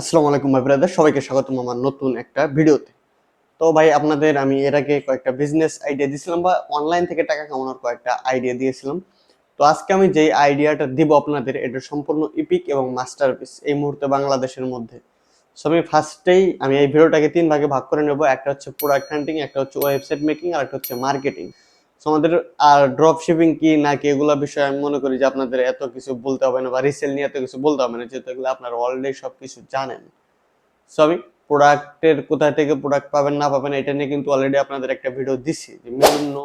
আসসালামু আলাইকুম ভাই ব্রাদার সবাইকে স্বাগতম আমার নতুন একটা ভিডিওতে। তো ভাই, আপনাদের আমি এর আগে কয়েকটা বিজনেস আইডিয়া দিয়েছিলাম বা অনলাইন থেকে টাকা কামানোর কয়েকটা আইডিয়া দিয়েছিলাম। তো আজকে আমি যেই আইডিয়াটা দিব আপনাদের, এটা সম্পূর্ণ ইপিক এবং মাস্টারপিস এই মুহূর্তে বাংলাদেশের মধ্যে। সো আমি ফার্স্টেই আমি এই ভিডিওটাকে তিন ভাগে ভাগ করে নেব। একটা হচ্ছে প্রোডাক্ট হান্টিং একটা হচ্ছে ওয়েবসাইট মেকিং আর একটা হচ্ছে মার্কেটিং আমাদের আর ড্রপ শিপিং কি না কি এগুলো বিষয়ে আমি মনে করি যে আপনাদের এত কিছু বলতে হবে না বা রিসেল নিয়ে এত কিছু বলতে হবে না, যেহেতু এগুলো আপনারা অলরেডি সব কিছু জানেন। সো আমি প্রোডাক্টের কোথা থেকে প্রোডাক্ট পাবেন, না পাবেন, এটা নিয়ে কিন্তু অলরেডি আপনাদের একটা ভিডিও দিছি যে মেরুন্ন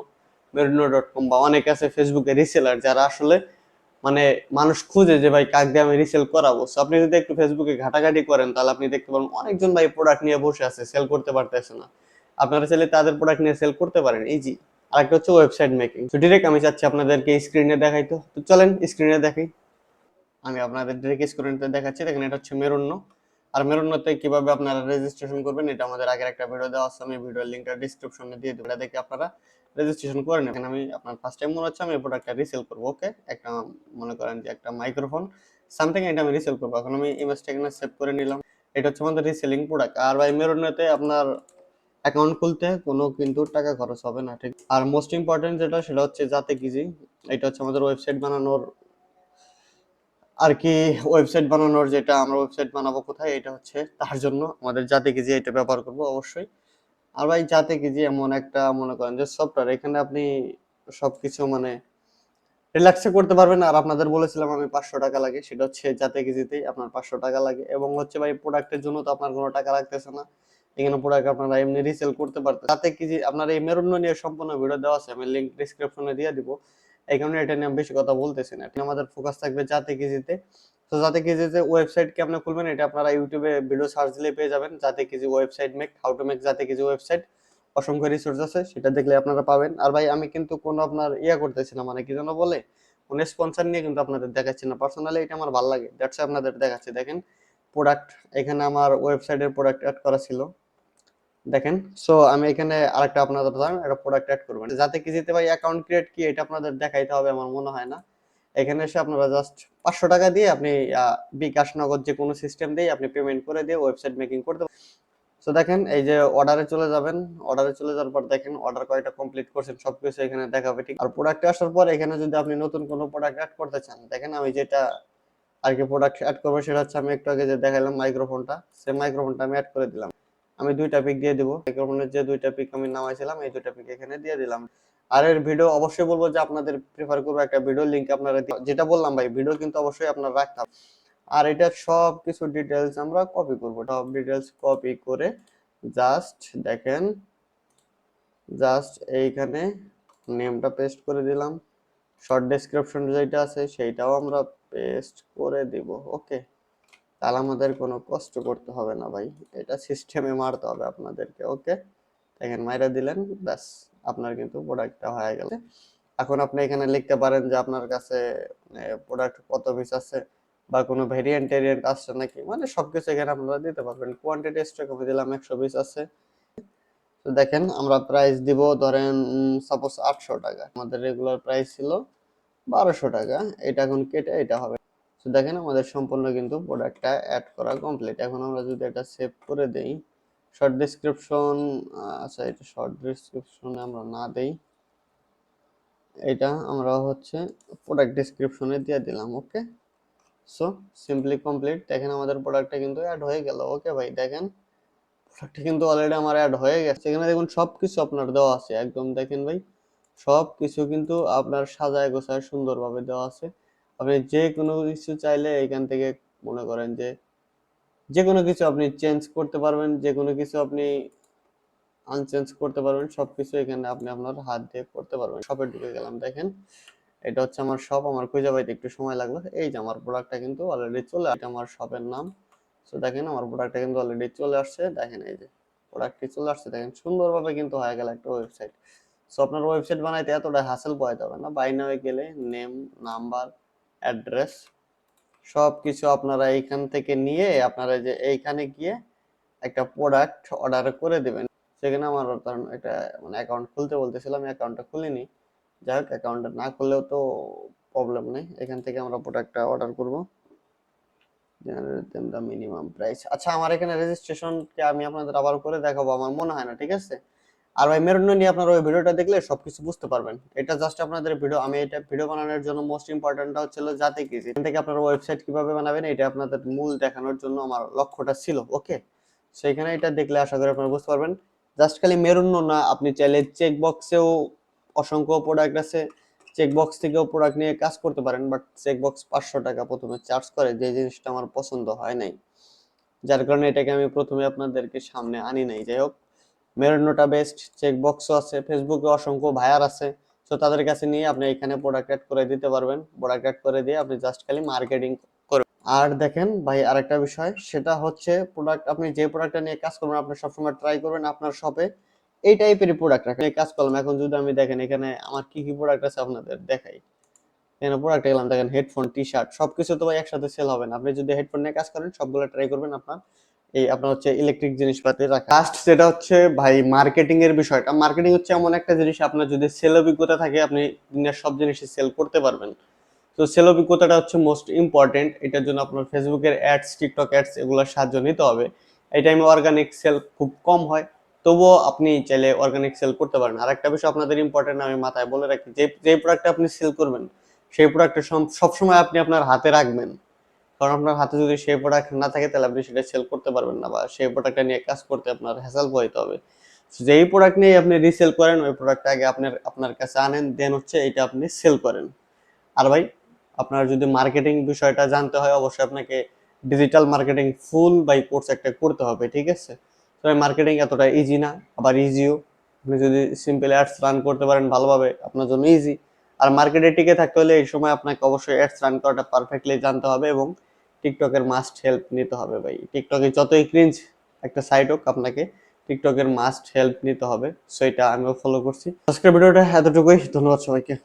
মেরুন্ন ডট কম বা অনেক আছে ফেসবুকে রিসেলার যারা আসলে মানে মানুষ খুঁজে যে, ভাই, কাক দিয়ে আমি রিসেল করাবো? সো আপনি যদি একটু ফেসবুকে ঘাটাঘাটি করেন, তাহলে আপনি দেখতে পারেন অনেকজন ভাই প্রোডাক্ট নিয়ে বসে আছে সেল করতে পারতেছে না। আপনারা চাইলে তাদের প্রোডাক্ট নিয়ে সেল করতে পারেন ইজি আরেকটা হচ্ছে ওয়েবসাইট মেকিং তো ডিরেক্ট আমি চাচ্ছি আপনাদেরকে স্ক্রিনে দেখাই তো। চলেন স্ক্রিনে দেখাই আমি আপনাদের ডিরেক্ট স্ক্রিনে দেখাচ্ছি। দেখেন, এটা হচ্ছে মেরুন্ন। আর মেরুন্নতে কীভাবে আপনারা রেজিস্ট্রেশন করবেন, এটা আমাদের আগের একটা ভিডিও দেওয়া আছে। আমি ভিডিওর লিঙ্কটা ডিসক্রিপশনে দিয়ে দেবো। এটা দেখে আপনারা রেজিস্ট্রেশন করে নেবেন। আমি আপনার ফার্স্ট টাইম মনে হচ্ছে, আমি এই প্রোডাক্টটা রিসেল করব ওকে একটা, মনে করেন যে একটা মাইক্রোফোন সামথিং এটা আমি রিসেল করব। এখন আমি ইমেজটা এখানে সেভ করে নিলাম। এটা হচ্ছে আমাদের রিসেলিং প্রোডাক্ট আর ভাই, মেরুন্নতে আপনার অ্যাকাউন্ট খুলতে কোনো কিন্তু টাকা খরচ হবে না, ঠিক? আর মোস্ট ইম্পর্টেন্ট যেটা, সেটা হচ্ছে যাতে কিজি এটা হচ্ছে আমাদের ওয়েবসাইট বানানোর আর কি ওয়েবসাইট বানানোর যেটা আমরা ওয়েবসাইট বানাবো কোথায়, এটা হচ্ছে তার জন্য আমাদের যাতে কিজি এটা ব্যবহার করব অবশ্যই। আর ভাই যাতে কিজি এমন একটা মনে করেন যে সফটওয়্যার এখানে আপনি সবকিছু মানে রিল্যাক্সে করতে পারবেন। আর আপনাদের বলেছিলাম আমি পাঁচশো টাকা লাগে, সেটা হচ্ছে যাতে কেজিতেই আপনার পাঁচশো টাকা লাগে। এবং হচ্ছে ভাই প্রোডাক্টের জন্য তো আপনার কোনো টাকা লাগতেছে না। এখানে প্রোডাক্ট আপনারা এমনি রিসেল করতে পারতেন যাতে কেজি আপনার এই মেরুন্ন নিয়ে সম্পূর্ণ ভিডিও দেওয়া আছে, আমি লিঙ্ক ডিসক্রিপশনে দিয়ে দিব। এই কারণে এটা নিয়ে বেশি কথা বলতেছি না। আমাদের ফোকাস থাকবে যাতে কেজিতে। তো যাতে কেজিতে ওয়েবসাইট কি আপনি খুলবেন, এটা আপনারা ইউটিউবে ভিডিও সার্চ দিলে পেয়ে যাবেন। যাতে KG website make how to make যাতে কেজি ওয়েবসাইট অসংখ্য রিসোর্স আছে, সেটা দেখলে আপনারা পাবেন। আর ভাই, আমি কিন্তু কোনো আপনার ইয়া করতেছি না মানে কি যেন বলে, কোনো স্পন্সর নিয়ে কিন্তু আপনাদের দেখাচ্ছি না। পার্সোনালি এটা আমার ভালো লাগে দ্যাটস আপনাদের দেখাচ্ছি। দেখেন প্রোডাক্ট এখানে আমার ওয়েবসাইটের প্রোডাক্ট অ্যাড করা ছিল। দেখেন সো আমি এখানে আরেকটা আপনাদের একটা প্রোডাক্ট অ্যাড করবেন যাতে কি যেতে ভাই অ্যাকাউন্ট ক্রিয়েট কি, এটা আপনাদের দেখাইতে হবে, আমার মনে হয় না। এখানে এসে আপনারা জাস্ট পাঁচশো টাকা দিয়ে আপনি বিকাশ নগদ যে কোনো সিস্টেম দিয়ে আপনি পেমেন্ট করে দিয়ে ওয়েবসাইট মেকিং করতে সো দেখেন, এই যে অর্ডারে চলে যাবেন অর্ডারে চলে যাওয়ার পর দেখেন অর্ডার কয়টা কমপ্লিট করছেন, সবকিছু এখানে দেখাবে, ঠিক? আর প্রোডাক্ট আসার পর এখানে যদি আপনি নতুন কোনো প্রোডাক্ট অ্যাড করতে চান, দেখেন আমি যেটা আর কি প্রোডাক্ট অ্যাড করব, সেটা হচ্ছে আমি একটু আগে যে দেখালাম মাইক্রোফোনটা সেই মাইক্রোফোনটা আমি অ্যাড করে দিলাম। আমি দুইটা পিক দিয়ে দিব। যে দুইটা পিক আমি নামাইছিলাম, এই দুইটা পিক এখানে দিয়ে দিলাম। আর এর ভিডিও অবশ্যই বলব যে আপনাদের প্রেফার করব একটা ভিডিও লিঙ্ক আপনারা যেটা বললাম ভাই ভিডিও কিন্তু অবশ্যই আপনারা রাখতে হবে। আর এটা সব কিছু ডিটেলস আমরা কপি করব। সব ডিটেলস কপি করে জাস্ট দেখেন জাস্ট এইখানে নেমটা পেস্ট করে দিলাম। শর্ট ডেসক্রিপশন যেটা আছে সেইটাও আমরা পেস্ট করে দিব ওকে তাহলে আমাদের কোনো কষ্ট করতে হবে না ভাই। এটা সিস্টেমে মারতে হবে আপনাদেরকে ওকে দেখেন, মাইরা দিলেন, ব্যাস, আপনার কিন্তু প্রোডাক্টটা হয়ে গেল এখন আপনি এখানে লিখতে পারেন যে আপনার কাছে প্রোডাক্ট কত পিস আছে বা কোনো ভেরিয়েন্ট টেরিয়েন্ট আসছে নাকি? মানে সব কিছু এখানে আপনারা দিতে পারবেন। কোয়ান্টিটি স্টক আমি দিলাম একশো পিস আছে। তো দেখেন, আমরা প্রাইস দিব, ধরেন সাপোজ আটশো টাকা। আমাদের রেগুলার প্রাইস ছিল বারোশো টাকা। এটা এখন কেটে, এটা হবে তো দেখেন আমাদের সম্পূর্ণ কিন্তু প্রোডাক্টটা অ্যাড করা কমপ্লিট এখন আমরা যদি এটা সেভ করে দেই শর্ট ডেসক্রিপশন আচ্ছা এটা শর্ট ডেসক্রিপশনে আমরা না দেই, এটা আমরা হচ্ছে প্রোডাক্ট ডেসক্রিপশনে দিয়ে দিলাম ওকে সো সিম্পলি কমপ্লিট দেখেন আমাদের প্রোডাক্টটা কিন্তু অ্যাড হয়ে গেল ওকে ভাই? দেখেন প্রোডাক্টটা কিন্তু অলরেডি আমার অ্যাড হয়ে গেছে। এখানে দেখুন সব কিছু আপনার দেওয়া আছে। একদম দেখেন ভাই সব কিছু কিন্তু আপনার সাজায় গোছায় সুন্দরভাবে দেওয়া আছে। আপনি যে কোনো কিছু চাইলে এখান থেকে মনে করেন যে যে কোনো কিছু আপনি চেঞ্জ করতে পারবেন, যে কোনো কিছু আপনি আনচেঞ্জ করতে পারবেন সব কিছু এখানে আপনি আপনার হাত দিয়ে করতে পারবেন। শপে ঢুকে গেলাম, দেখেন। এটা হচ্ছে আমার শপ আমার খুঁজে পাইতে একটু সময় লাগল। এই যে আমার প্রোডাক্টটা কিন্তু অলরেডি চলে আসছে। আমার শপের নাম। তো দেখেন, আমার প্রোডাক্টটা কিন্তু অলরেডি চলে আসছে। দেখেন, এই যে প্রোডাক্টটি চলে আসছে। দেখেন, সুন্দরভাবে কিন্তু হয়ে গেল একটা ওয়েবসাইট সো আপনার ওয়েবসাইট বানাইতে এতটা হাসেল পাওয়া যাবে না। বাইনামে গেলে নেম নাম্বার অ্যাড্রেস সব কিছু আপনারা এইখান থেকে নিয়ে আপনারা যে এইখানে গিয়ে একটা প্রোডাক্ট অর্ডার করে দেবেন। সেখানে আমার কারণ একটা মানে অ্যাকাউন্ট খুলতে বলতেছিলাম অ্যাকাউন্টটা খুলিনি। যাই হোক অ্যাকাউন্টটা না খুললেও তো প্রবলেম নেই। এখান থেকে আমরা প্রোডাক্টটা অর্ডার করব। দ্য মিনিমাম প্রাইস আচ্ছা আমার এখানে রেজিস্ট্রেশনকে আমি আপনাদের আবার করে দেখাবো, আমার মনে হয় না, ঠিক আছে? আর ভাই মেরুন নিয়ে আপনারা ওই ভিডিওটা দেখলে সবকিছু বুঝতে পারবেন। এটা জাস্ট আপনাদের ভিডিও আমি এটা ভিডিও বানানোর জন্য মোস্ট ইম্পর্টেন্টটা হচ্ছিল যাতে কি এখান থেকে আপনারা ওয়েবসাইট কীভাবে বানাবেন, এটা আপনাদের মূল দেখানোর জন্য আমার লক্ষ্যটা ছিল ওকে সেইখানে এটা দেখলে আশা করি আপনারা বুঝতে পারবেন। জাস্ট খালি মেরুন না, আপনি চাইলে চেক বক্সেও অসংখ্য প্রোডাক্ট আছে। চেক বক্স থেকেও প্রোডাক্ট নিয়ে কাজ করতে পারেন বাট চেক বক্স পাঁচশো টাকা প্রথমে চার্জ করে, যে জিনিসটা আমার পছন্দ হয় নাই। যার কারণে এটাকে আমি প্রথমে আপনাদেরকে সামনে আনি নাই, যাই হোক। মেরুনোটা বেস্ট চেক বক্সও আছে ফেসবুকে অসংখ্য ভাইয়ার আছে। তো তাদের কাছে নিয়ে আপনি এখানে প্রোডাক্ট অ্যাড করে দিতে পারবেন। প্রোডাক্ট অ্যাড করে দিয়ে আপনি জাস্ট খালি মার্কেটিং করবেন। আর দেখেন ভাই, আরেকটা বিষয়, সেটা হচ্ছে প্রোডাক্ট আপনি যে প্রোডাক্টটা নিয়ে কাজ করবেন, আপনি সবসময় ট্রাই করবেন আপনার শপে এই টাইপেরই প্রোডাক্ট রাখেন কাজ করলাম। এখন যদি আমি দেখেন এখানে আমার কি কি প্রোডাক্ট আছে আপনাদের দেখাই। এখানে প্রোডাক্ট এলাম দেখেন হেডফোন টি শার্ট সবকিছু তো ভাই একসাথে সেল হবে না। আপনি যদি হেডফোন নিয়ে কাজ করেন, সবগুলো ট্রাই করবেন আপনার। এই আপনার হচ্ছে ইলেকট্রিক জিনিসপাতি রাখা। লাস্ট যেটা হচ্ছে ভাই মার্কেটিং এর বিষয়টা। মার্কেটিং হচ্ছে এমন একটা জিনিস, আপনার যদি সেল অভিজ্ঞতা থাকে, আপনি দুনিয়ার সব জিনিসই সেল করতে পারবেন। তো সেল অভিজ্ঞতাটা হচ্ছে মোস্ট ইম্পর্টেন্ট এটার জন্য আপনার ফেসবুকের অ্যাডস টিকটক অ্যাডস এগুলোর সাহায্য নিতে হবে। এই টাইমে অর্গানিক সেল খুব কম হয়। তবুও আপনি চাইলে অর্গানিক সেল করতে পারেন। আর একটা বিষয় আপনাদের ইম্পর্টেন্ট আমি মাথায় বলে রাখি, যে যে প্রোডাক্টটা আপনি সেল করবেন, সেই প্রোডাক্টটা সবসময় আপনি আপনার হাতে রাখবেন। কারণ আপনার হাতে যদি সেই প্রোডাক্ট না থাকে, তাহলে আপনি সেটা সেল করতে পারবেন না বা সেই প্রোডাক্টটা নিয়ে কাজ করতে আপনার হ্যাসাল পোহাইতে হবে। যেই প্রোডাক্ট নিয়ে আপনি রিসেল করেন, ওই প্রোডাক্টটা আগে আপনার আপনার কাছে আনেন দেন হচ্ছে এটা আপনি সেল করেন। আর ভাই, আপনার যদি মার্কেটিং বিষয়টা জানতে হয়, অবশ্যই আপনাকে digital marketing full by course একটা করতে হবে, ঠিক আছে? তবে মার্কেটিং এতটা ইজি না, আবার ইজিও আপনি যদি সিম্পল অ্যাডস রান করতে পারেন, ভালোভাবে, আপনার জন্য ইজি আর মার্কেটে টিকে থাকতে হলে এই সময় আপনাকে অবশ্যই অ্যাডস রান করাটা পারফেক্টলি জানতে হবে এবং টিকটকের মাস্ট হেল্প নিতে হবে ভাই। টিকটকে যতই ক্রিঞ্জ একটা সাইট হোক আপনাকে টিকটকের মাস্ট হেল্প নিতে হবে। সো এটা আমিও ফলো করছি। আজকের ভিডিওটা এতটুকুই। ধন্যবাদ সবাইকে।